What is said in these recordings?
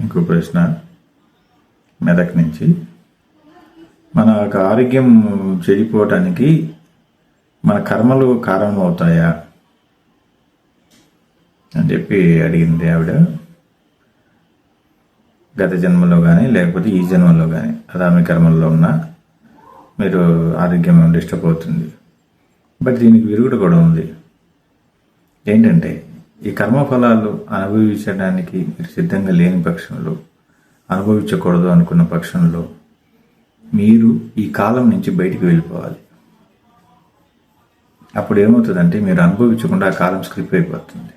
ఇంకో ప్రశ్న మెదక్ నుంచి. మన యొక్క ఆరోగ్యం చెడిపోవటానికి మన కర్మలు కారణం అవుతాయా అని చెప్పి అడిగింది ఆవిడ. గత జన్మలో కానీ లేకపోతే ఈ జన్మలో కానీ అదామి కర్మల్లో ఉన్న మీరు ఆరోగ్యం డిస్టర్బ్ అవుతుంది. బట్ దీనికి విరుగుడు కూడా ఉంది. ఏంటంటే ఈ కర్మఫలాలు అనుభవించడానికి మీరు సిద్ధంగా లేని పక్షంలో అనుభవించకూడదు అనుకున్న పక్షంలో మీరు ఈ కాలం నుంచి బయటికి వెళ్ళిపోవాలి. అప్పుడు ఏమవుతుందంటే మీరు అనుభవించకుండా ఆ కాలం స్క్రిప్ అయిపోతుంది.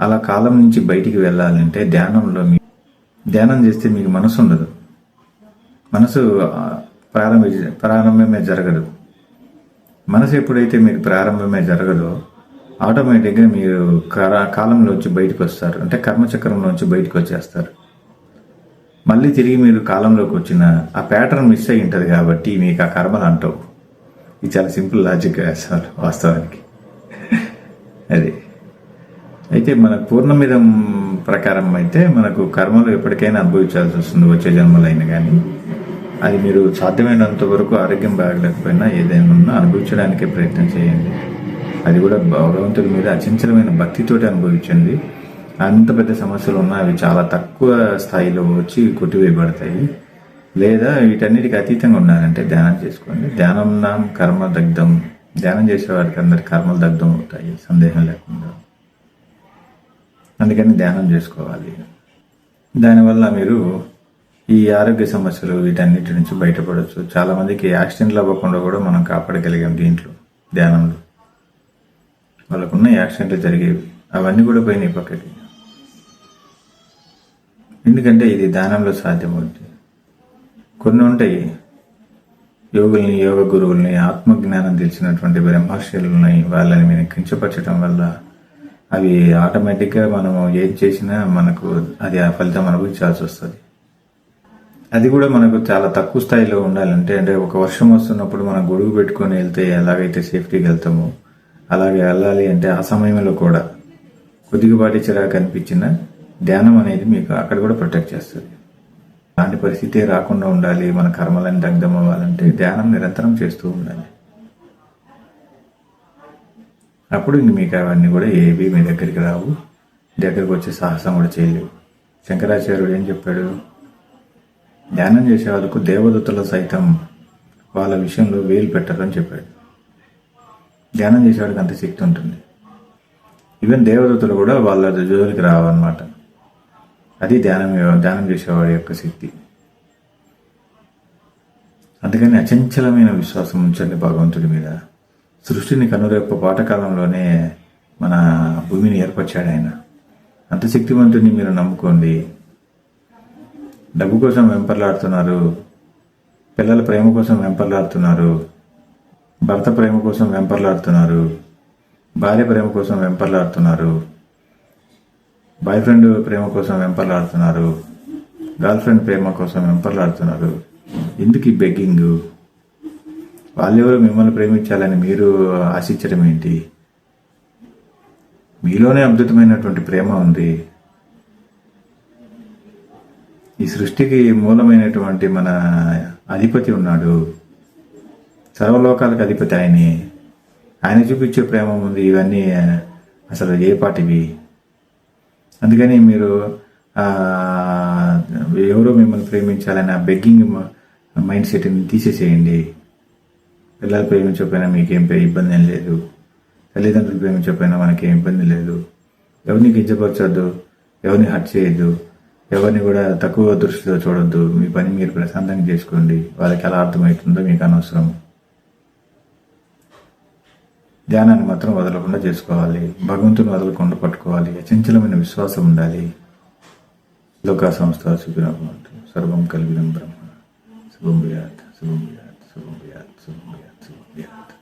అలా కాలం నుంచి బయటికి వెళ్ళాలంటే ధ్యానంలో మీ ధ్యానం చేస్తే మీకు మనసు ఉండదు. మనసు ప్రారంభ ప్రారంభమే జరగదు. మనసు ఎప్పుడైతే మీకు ప్రారంభమే జరగదో ఆటోమేటిక్గా మీరు కర- కాలంలోంచి బయటకు వస్తారు అంటే కర్మచక్రంలోంచి బయటకు వచ్చేస్తారు మళ్ళీ తిరిగి మీరు కాలంలోకి వచ్చిన ఆ ప్యాటర్న్ మిస్ అయి ఉంటుంది కాబట్టి మీకు ఆ కర్మలు అంటావు. ఇది చాలా సింపుల్ లాజిక్ అసలు వాస్తవానికి. అది. అయితే మన పూర్ణమిదం ప్రకారం అయితే మనకు కర్మలు ఎప్పటికైనా అనుభవించాల్సి వస్తుంది వచ్చే జన్మలైన కానీ అది మీరు సాధ్యమైనంత వరకు ఆరోగ్యం బాగలేకపోయినా ఏదైనా ఉన్నా అనుభవించడానికే ప్రయత్నం చేయండి. అది కూడా భగవంతుడి మీద అచంచలమైన భక్తితోటి అనుభవించండి అంత పెద్ద సమస్యలు ఉన్నా అవి చాలా తక్కువ స్థాయిలో వచ్చి కొట్టివేయబడతాయి. లేదా వీటన్నిటికి అతీతంగా ఉన్నారంటే ధ్యానం చేసుకోండి. ధ్యానం నాం కర్మ దగ్ధం. ధ్యానం చేసే వారికి అందరి కర్మలు దగ్ధం అవుతాయి. సందేహం లేకుండా. అందుకని ధ్యానం చేసుకోవాలి. దానివల్ల మీరు ఈ ఆరోగ్య సమస్యలు వీటన్నిటి నుంచి బయటపడవచ్చు చాలా మందికి యాక్సిడెంట్లు అవ్వకుండా కూడా మనం కాపాడగలిగాం దీంట్లో ధ్యానంలో. వాళ్ళకున్న యాక్సిడెంట్లు జరిగేవి. అవన్నీ కూడా పోయినాయి పక్కకి. ఎందుకంటే ఇది ధ్యానంలో సాధ్యమవుతుంది. కొన్ని ఉంటాయి. యోగుల్ని యోగ గురువుల్ని ఆత్మజ్ఞానం తెలిసినటువంటి బ్రహ్మర్షులని వాళ్ళని మేము కించపరచడం వల్ల అవి ఆటోమేటిక్గా మనం ఏం చేసినా మనకు అది ఆ ఫలితం అనుభవించాల్సి వస్తుంది. అది కూడా మనకు చాలా తక్కువ స్థాయిలో ఉండాలంటే అంటే ఒక వర్షం వస్తున్నప్పుడు మనం గొడుగు పెట్టుకొని వెళ్తే ఎలాగైతే సేఫ్టీకి వెళ్తామో అలాగే వెళ్ళాలి అంటే ఆ సమయంలో కూడా కొద్దిగాపాటి చిరాకు అనిపించిన ధ్యానం అనేది మీకు అక్కడ కూడా ప్రొటెక్ట్ చేస్తుంది. అలాంటి పరిస్థితి రాకుండా ఉండాలి మన కర్మలని దగ్ధం అవ్వాలంటే ధ్యానం నిరంతరం చేస్తూ ఉండాలి. అప్పుడు ఇంక మీకు అవన్నీ కూడా ఏవి మీ దగ్గరికి రావు. దగ్గరకు వచ్చే సాహసం కూడా చేయలేవు. శంకరాచార్యుడు ఏం చెప్పాడు? ధ్యానం చేసే వాళ్ళకు దేవదూతలు సైతం వాళ్ళ విషయంలో వేలు పెట్టరు చెప్పాడు. ధ్యానం చేసేవాడికి అంత శక్తి ఉంటుంది. ఈవెన్ దేవదూతలు కూడా వాళ్ళ జోలికి రావన్నమాట. అది ధ్యానం ధ్యానం చేసేవాడి యొక్క శక్తి. అందుకని అచంచలమైన విశ్వాసం ఉంచండి భగవంతుడి మీద. సృష్టిని కనురేప పాఠకాలంలోనే మన భూమిని ఏర్పరిచాడు ఆయన. అంత శక్తివంతుడిని మీరు నమ్ముకోండి. డబ్బు కోసం వెంపర్లాడుతున్నారు. పిల్లల ప్రేమ కోసం వెంపర్లాడుతున్నారు. భర్త ప్రేమ కోసం వెంపర్లాడుతున్నారు. భార్య ప్రేమ కోసం వెంపర్లాడుతున్నారు. బాయ్ ఫ్రెండ్ ప్రేమ కోసం వెంపర్లాడుతున్నారు. గర్ల్ ఫ్రెండ్ ప్రేమ కోసం వెంపర్లాడుతున్నారు. ఎందుకు ఈ బెగ్గింగ్? వాళ్ళెవరు మిమ్మల్ని ప్రేమించాలని మీరు ఆశించడం ఏంటి? మీలోనే అద్భుతమైనటువంటి ప్రేమ ఉంది. ఈ సృష్టికి మూలమైనటువంటి మన అధిపతి ఉన్నాడు. సర్వలోకాలకు అధిపతి ఆయనే. ఆయన చూపించే ప్రేమ ఉంది ఇవన్నీ అసలు ఏ పాటివి? అందుకని మీరు ఎవరో మిమ్మల్ని ప్రేమించాలని ఆ బెగ్గింగ్ మైండ్ సెట్ని తీసేసేయండి. పిల్లలు ప్రేమించకపోయినా మీకేం ఇబ్బంది ఏం లేదు. తల్లిదండ్రులు ప్రేమించకపోయినా ఏం ఇబ్బంది లేదు. ఎవరిని కించపరచొద్దు ఎవరిని హర్ట్ చేయొద్దు ఎవరిని కూడా తక్కువ దృష్టితో చూడొద్దు. మీ పని మీరు ప్రశాంతంగా చేసుకోండి. వాళ్ళకి ఎలా అర్థమవుతుందో మీకు అనవసరం. ధ్యానాన్ని మాత్రం వదలకుండా చేసుకోవాలి. భగవంతుని వదలకుండా పట్టుకోవాలి. అచంచలమైన విశ్వాసం ఉండాలి. లోకా సంస్థ సుఖినభవంతు సర్వం కలిగిన బ్రహ్మ. శుభం భూయాత్ శుభం భూయాత్ శుభం భూయాత్ శుభం భూయాత్ శుభం భూయాత్.